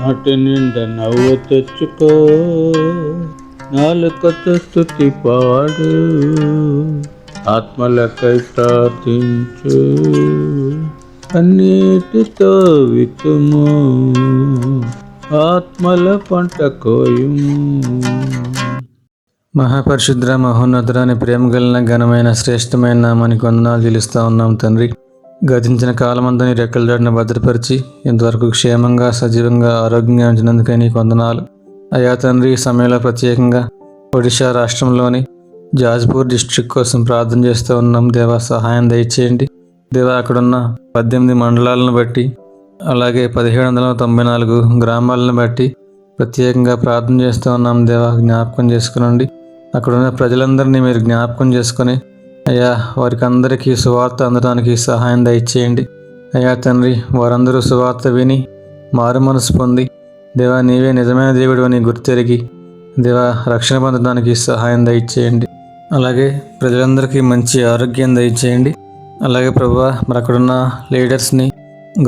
నాటి నిండా నవ్వు తెచ్చుకో. నాలుకతో స్థుతి పాడు. ఆత్మలకై ప్రార్థించు. అన్నిటితో వితుము ఆత్మల పంట కోయుము. మహాపరిశుద్ర మహోన్నతురాని ప్రేమ కలిగిన ఘనమైన శ్రేష్టమైన నామానికి వందనాలు చెల్లిస్తూ ఉన్నాం తండ్రి. గతించిన కాలమందని రెక్కల దాడిని భద్రపరిచి ఇంతవరకు క్షేమంగా సజీవంగా ఆరోగ్యంగా ఉంచినందుకే నీకు వందనాలు. అయా తండ్రి సమయంలో ప్రత్యేకంగా ఒడిశా రాష్ట్రంలోని జాజ్పూర్ డిస్ట్రిక్ట్ కోసం ప్రార్థన చేస్తూ ఉన్నాం. దేవా సహాయం దయచేయండి. దేవా అక్కడున్న పద్దెనిమిది మండలాలను బట్టి అలాగే పదిహేడు వందల తొంభై నాలుగు గ్రామాలను బట్టి ప్రత్యేకంగా ప్రార్థన చేస్తూ ఉన్నాం. దేవా జ్ఞాపకం చేసుకునండి. అక్కడున్న ప్రజలందరినీ మీరు జ్ఞాపకం చేసుకొని అయ్యా వారికి అందరికీ సువార్త అందడానికి సహాయం దయచేయండి. అయ్యా తండ్రి వారందరూ సువార్త విని మారు మనసు పొంది దేవా నీవే నిజమైన దేవుడు అని గుర్తెరిగి దేవా రక్షణ పొందడానికి సహాయం దయచేయండి. అలాగే ప్రజలందరికీ మంచి ఆరోగ్యం దయచేయండి. అలాగే ప్రభా మరి అక్కడున్న లీడర్స్ని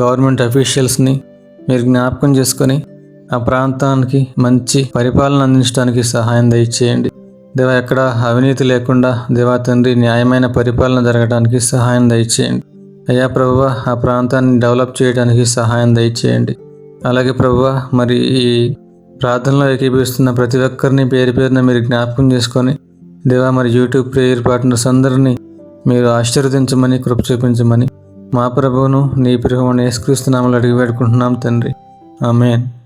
గవర్నమెంట్ అఫీషియల్స్ని మీరు జ్ఞాపకం చేసుకొని ఆ ప్రాంతానికి మంచి పరిపాలన అందించడానికి సహాయం దయచేయండి. దేవా ఎక్కడ అవినీతి లేకుండా దేవా తండ్రి న్యాయమైన పరిపాలన జరగడానికి సహాయం దయచేయండి. అయ్యా ప్రభువ ఆ ప్రాంతాన్ని డెవలప్ చేయడానికి సహాయం దయచేయండి. అలాగే ప్రభువ మరి ఈ ప్రార్థనలో ఏకీభవిస్తున్న ప్రతి ఒక్కరిని పేరు పేరున మీరు జ్ఞాపకం చేసుకొని దేవా మరి యూట్యూబ్ ప్రేయర్ పార్ట్నర్స్ అందరినీ మీరు ఆశీర్వదించమని కృప చూపించమని మా ప్రభువును నీ ప్రియమని యేసుక్రీస్తు నామలు అడిగి పెట్టుకుంటున్నాం తండ్రి. ఆమెన్.